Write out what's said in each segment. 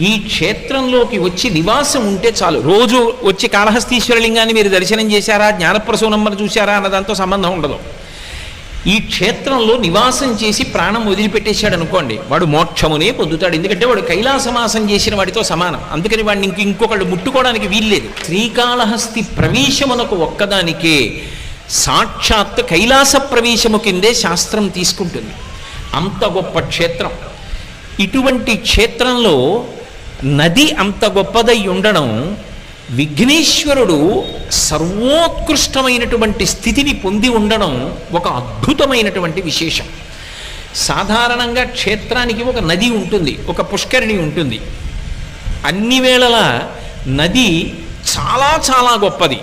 ఈ క్షేత్రంలోకి వచ్చి నివాసం ఉంటే చాలు. రోజు వచ్చి కాళహస్తీశ్వరలింగాన్ని మీరు దర్శనం చేశారా? జ్ఞానప్రసూనమ్మను చూశారా? అన్న దాంతో సంబంధం ఉండదు. ఈ క్షేత్రంలో నివాసం చేసి ప్రాణం వదిలిపెట్టేశాడు అనుకోండి వాడు మోక్షమునే పొందుతాడు. ఎందుకంటే వాడు కైలాసమాసం చేసిన వాడితో సమానం. అందుకని వాడిని ఇంక ఇంకొకళ్ళు ముట్టుకోవడానికి వీల్లేదు. శ్రీకాళహస్తి ప్రవేశమునకు ఒక్కదానికే సాక్షాత్ కైలాస ప్రవేశము కిందే శాస్త్రం తీసుకుంటుంది. అంత గొప్ప క్షేత్రం. ఇటువంటి క్షేత్రంలో నది అంత గొప్పదై ఉండడం విఘ్నేశ్వరుడు సర్వోత్కృష్టమైనటువంటి స్థితిని పొంది ఉండడం ఒక అద్భుతమైనటువంటి విశేషం. సాధారణంగా క్షేత్రానికి ఒక నది ఉంటుంది ఒక పుష్కరిణి ఉంటుంది. అన్ని వేళలా నది చాలా చాలా గొప్పది.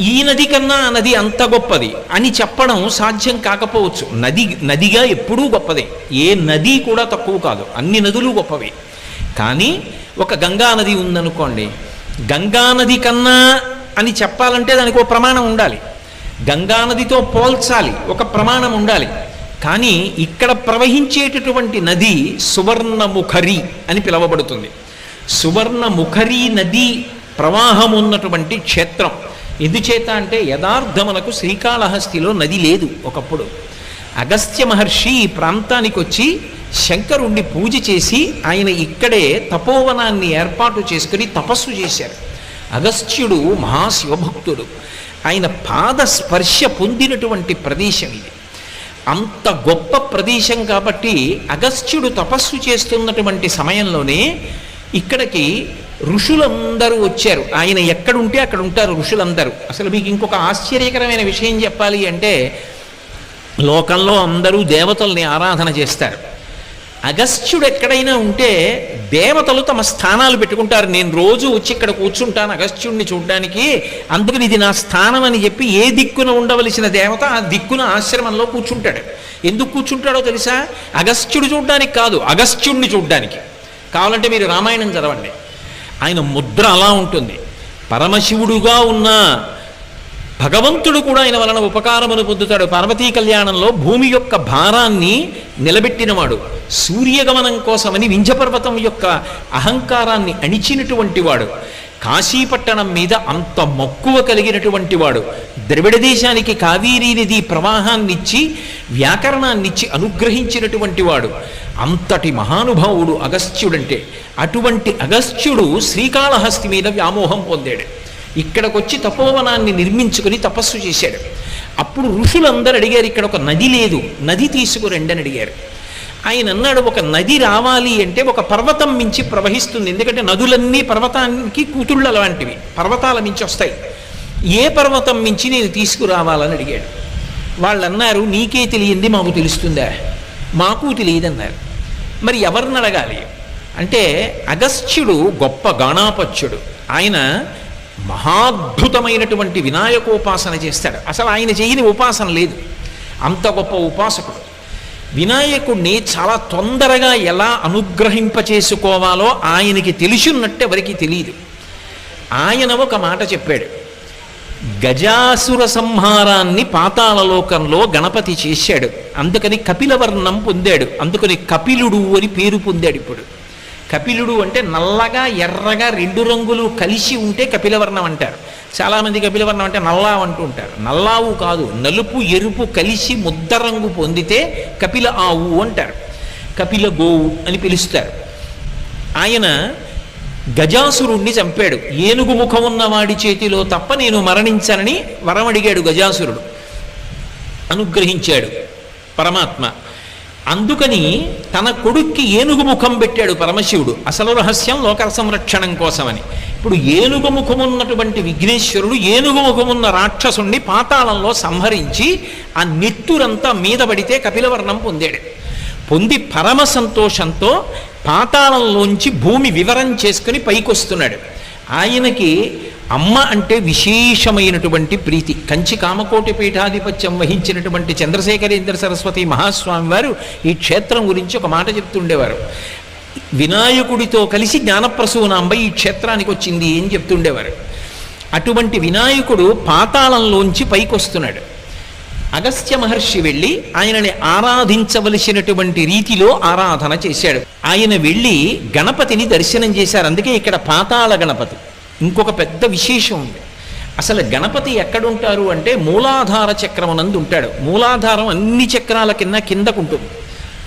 ఈ నది కన్నా నది అంత గొప్పది అని చెప్పడం సాధ్యం కాకపోవచ్చు. నది నదిగా ఎప్పుడూ గొప్పదే. ఏ నది కూడా తక్కువ కాదు. అన్ని నదులు గొప్పవే. కానీ ఒక గంగా నది ఉందనుకోండి గంగా నది కన్నా అని చెప్పాలంటే దానికి ఒక ప్రమాణం ఉండాలి. గంగా నదితో పోల్చాలి ఒక ప్రమాణం ఉండాలి. కానీ ఇక్కడ ప్రవహించేటటువంటి నది సువర్ణముఖరి అని పిలువబడుతుంది. సువర్ణముఖరి నది ప్రవాహం ఉన్నటువంటి క్షేత్రం. ఎందుచేత అంటే యథార్థమునకు శ్రీకాళహస్తిలో నది లేదు ఒకప్పుడు. అగస్త్య మహర్షి ఈ ప్రాంతానికి వచ్చి శంకరుణ్ణి పూజ చేసి ఆయన ఇక్కడే తపోవనాన్ని ఏర్పాటు చేసుకుని తపస్సు చేశారు. అగస్త్యుడు మహాశివభక్తుడు. ఆయన పాద స్పర్శ పొందినటువంటి ప్రదేశం ఇది. అంత గొప్ప ప్రదేశం కాబట్టి అగస్త్యుడు తపస్సు చేస్తున్నటువంటి సమయంలోనే ఇక్కడికి ఋషులందరూ వచ్చారు. ఆయన ఎక్కడుంటే అక్కడ ఉంటారు ఋషులందరూ. అసలు మీకు ఇంకొక ఆశ్చర్యకరమైన విషయం చెప్పాలి అంటే లోకంలో అందరూ దేవతల్ని ఆరాధన చేస్తారు. అగస్త్యుడు ఎక్కడైనా ఉంటే దేవతలు తమ స్థానాలు పెట్టుకుంటారు. నేను రోజు వచ్చి ఇక్కడ కూర్చుంటాను అగస్త్యుడిని చూడడానికి. అందుకని ఇది నా స్థానం అని చెప్పి ఏ దిక్కున ఉండవలసిన దేవత ఆ దిక్కున ఆశ్రమంలో కూర్చుంటాడు. ఎందుకు కూర్చుంటాడో తెలుసా? అగస్త్యుడు చూడడానికి కాదు అగస్త్యుడిని చూడడానికి. కావాలంటే మీరు రామాయణం చదవండి. ఆయన ముద్ర అలా ఉంటుంది. పరమశివుడుగా ఉన్న భగవంతుడు కూడా ఆయన వలన ఉపకారమును పొందుతాడు. పార్వతీ కళ్యాణంలో భూమి యొక్క భారాన్ని నిలబెట్టినవాడు సూర్యగమనం కోసమని వింజపర్వతం యొక్క అహంకారాన్ని అణిచినటువంటి వాడు కాశీపట్టణం మీద అంత మక్కువ కలిగినటువంటి వాడు ద్రవిడ దేశానికి కావేరీ నది ప్రవాహాన్నిచ్చి వ్యాకరణాన్నిచ్చి అనుగ్రహించినటువంటి వాడు అంతటి మహానుభావుడు అగస్త్యుడంటే అటువంటి అగస్త్యుడు శ్రీకాళహస్తి మీద వ్యామోహం పొందాడు. ఇక్కడికొచ్చి తపోవనాన్ని నిర్మించుకుని తపస్సు చేశాడు. అప్పుడు ఋషులందరూ అడిగారు ఇక్కడ ఒక నది లేదు నది తీసుకురండి అని అడిగారు. ఆయన అన్నాడు ఒక నది రావాలి అంటే ఒక పర్వతం మించి ప్రవహిస్తుంది. ఎందుకంటే నదులన్నీ పర్వతానికి కూతుళ్ళ లాంటివి పర్వతాల మించి వస్తాయి. ఏ పర్వతం మించి నేను తీసుకురావాలని అడిగాడు. వాళ్ళు అన్నారు నీకే తెలియంది మాకు తెలుస్తుందా? మాకు తెలియదన్నారు. మరి ఎవరిని అడగాలి? అంటే అగస్త్యుడు గొప్ప గాణాపత్యుడు. ఆయన మహాద్భుతమైనటువంటి వినాయకోపాసన చేస్తాడు. అసలు ఆయన చేయని ఉపాసన లేదు. అంత గొప్ప ఉపాసకుడు. వినాయకుడిని చాలా తొందరగా ఎలా అనుగ్రహింపచేసుకోవాలో ఆయనకి తెలిసినట్టు ఎవరికి తెలియదు. ఆయన ఒక మాట చెప్పాడు. గజాసుర సంహారాన్ని పాతాళలోకంలో గణపతి చేశాడు. అందుకని కపిలవర్ణం పొందాడు. అందుకని కపిలుడు అని పేరు పొందాడు ఇప్పుడు. కపిలుడు అంటే నల్లగా ఎర్రగా రెండు రంగులు కలిసి ఉంటే కపిలవర్ణం అంటారు. చాలామంది కపిలవర్ణం అంటే నల్లా అంటూ ఉంటారు. నల్లావు కాదు నలుపు ఎరుపు కలిసి ముద్ద రంగు పొందితే కపిల ఆవు అంటారు. కపిల గోవు అని పిలుస్తారు. ఆయన గజాసురుణ్ణి చంపాడు. ఏనుగు ముఖం ఉన్న వాడి చేతిలో తప్ప నేను మరణించనని వరం అడిగాడు గజాసురుడు. అనుగ్రహించాడు పరమాత్మ. అందుకని తన కొడుక్కి ఏనుగు ముఖం పెట్టాడు పరమశివుడు. అసలు రహస్యం లోక సంరక్షణం కోసమని. ఇప్పుడు ఏనుగు ముఖమున్నటువంటి విఘ్నేశ్వరుడు ఏనుగు ముఖమున్న రాక్షసుణ్ణి పాతాళంలో సంహరించి ఆ నిత్తురంతా మీద పడితే కపిలవర్ణం పొందాడు. పొంది పరమ సంతోషంతో పాతాళంలోంచి భూమి వివరం చేసుకుని పైకొస్తున్నాడు. ఆయనకి అమ్మ అంటే విశేషమైనటువంటి ప్రీతి. కంచి కామకోటి పీఠాధిపత్యం వహించినటువంటి చంద్రశేఖరేంద్ర సరస్వతి మహాస్వామి వారు ఈ క్షేత్రం గురించి ఒక మాట చెప్తుండేవారు. వినాయకుడితో కలిసి జ్ఞానప్రసూనాంబ ఈ క్షేత్రానికి వచ్చింది అని చెప్తుండేవారు. అటువంటి వినాయకుడు పాతాళంలోంచి పైకొస్తున్నాడు. అగస్త్య మహర్షి వెళ్ళి ఆయనని ఆరాధించవలసినటువంటి రీతిలో ఆరాధన చేశాడు. ఆయన వెళ్ళి గణపతిని దర్శనం చేశారు. అందుకే ఇక్కడ పాతాళ గణపతి. ఇంకొక పెద్ద విశేషం ఉంది. అసలు గణపతి ఎక్కడుంటారు అంటే మూలాధార చక్రమునందు ఉంటాడు. మూలాధారం అన్ని చక్రాల కింద కిందకుంటుంది.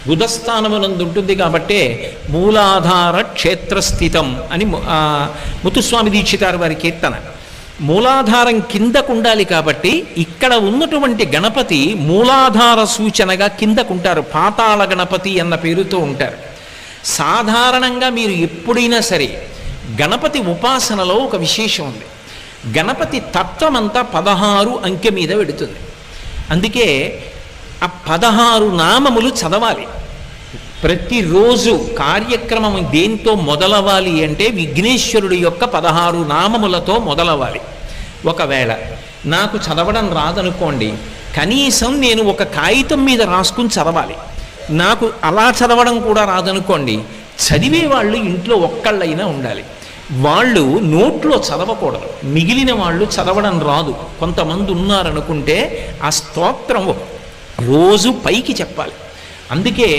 బుధస్థానమునందు ఉంటుంది కాబట్టే మూలాధార క్షేత్రస్థితం అని ముతుస్వామి ముత్తుస్వామి దీక్షితారు వారి కీర్తన. మూలాధారం కిందకు ఉండాలి కాబట్టి ఇక్కడ ఉన్నటువంటి గణపతి మూలాధార సూచనగా కిందకుంటారు. పాతాళ గణపతి అన్న పేరుతో ఉంటారు. సాధారణంగా మీరు ఎప్పుడైనా సరే గణపతి ఉపాసనలో ఒక విశేషం ఉంది. గణపతి తత్వమంతా పదహారు అంకె మీద పెడుతుంది అందుకే ఆ పదహారు నామములు చదవాలి. ప్రతిరోజు కార్యక్రమం దేంతో మొదలవ్వాలి అంటే విఘ్నేశ్వరుడి యొక్క పదహారు నామములతో మొదలవ్వాలి ఒకవేళ నాకు చదవడం రాదనుకోండి కనీసం నేను ఒక కాగితం మీద రాసుకుని చదవాలి. నాకు అలా చదవడం కూడా రాదనుకోండి చదివే వాళ్ళు ఇంట్లో ఒక్కళ్ళైనా ఉండాలి. వాళ్ళు నోట్లో చదవకూడదు. మిగిలిన వాళ్ళు చదవడం రాదు. కొంతమంది ఉన్నారనుకుంటే ఆ స్తోత్రం రోజు పైకి చెప్పాలి. అందుకే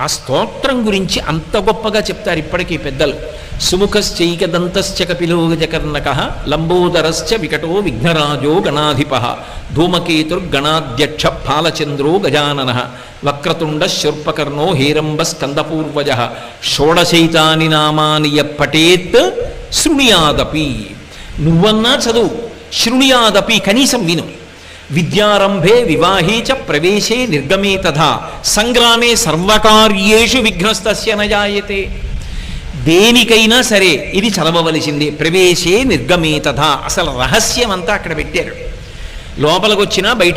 ఆ స్తోత్రం గురించి అంత గొప్పగా చెప్తారు ఇప్పటికీ పెద్దలు. సుముఖశ్చైక దంతశ్చ కపిలో గజకర్ణక లంబోదరశ్చ వికటో విఘ్నరాజో గణాధిప ధూమకేతుర్గణాధ్యక్ష ఫాలచంద్రో గజానన వక్రతుండ శుర్పకర్ణో హేరంబ స్కందపూర్వజ షోడశైతాని నామాని యః శృణుయాదపి. నువ్వన్నా చదువు శృణుయాదపి కనీసం విను. విద్యారంభే వివాహే చ ప్రవేశే నిర్గమే తథా. సంగ్రామే సర్వకార్యేషు విఘ్నస్తస్య నజాయతే దేనికైనా సరే ఇది చదవవలసిందే. ప్రవేశే నిర్గమే తథా. అసలు రహస్యం అంతా అక్కడ పెట్టారు. లోపలికి వచ్చినా బయటికి